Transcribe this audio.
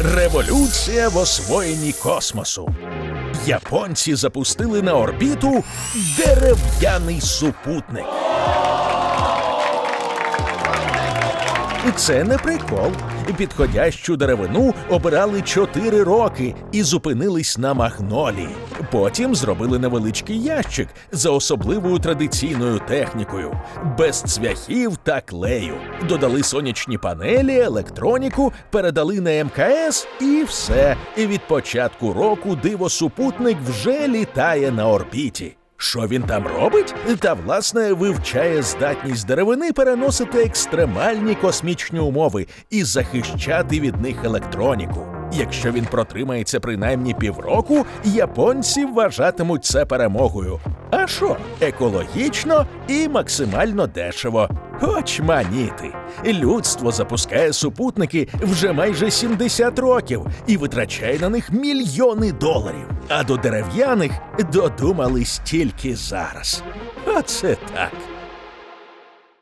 Революція в освоєнні космосу. Японці запустили на орбіту дерев'яний супутник. Це не прикол. Підходящу деревину обирали 4 роки і зупинились на магнолії. Потім зробили невеличкий ящик за особливою традиційною технікою, без цвяхів та клею. Додали сонячні панелі, електроніку, передали на МКС і все. І від початку року диво-супутник вже літає на орбіті. Що він там робить? Та власне вивчає здатність деревини переносити екстремальні космічні умови і захищати від них електроніку. Якщо він протримається принаймні півроку, японці вважатимуть це перемогою. А що? Екологічно і максимально дешево. Очманіти. Людство запускає супутники вже майже 70 років і витрачає на них мільйони доларів. А до дерев'яних додумались тільки зараз. Оце так.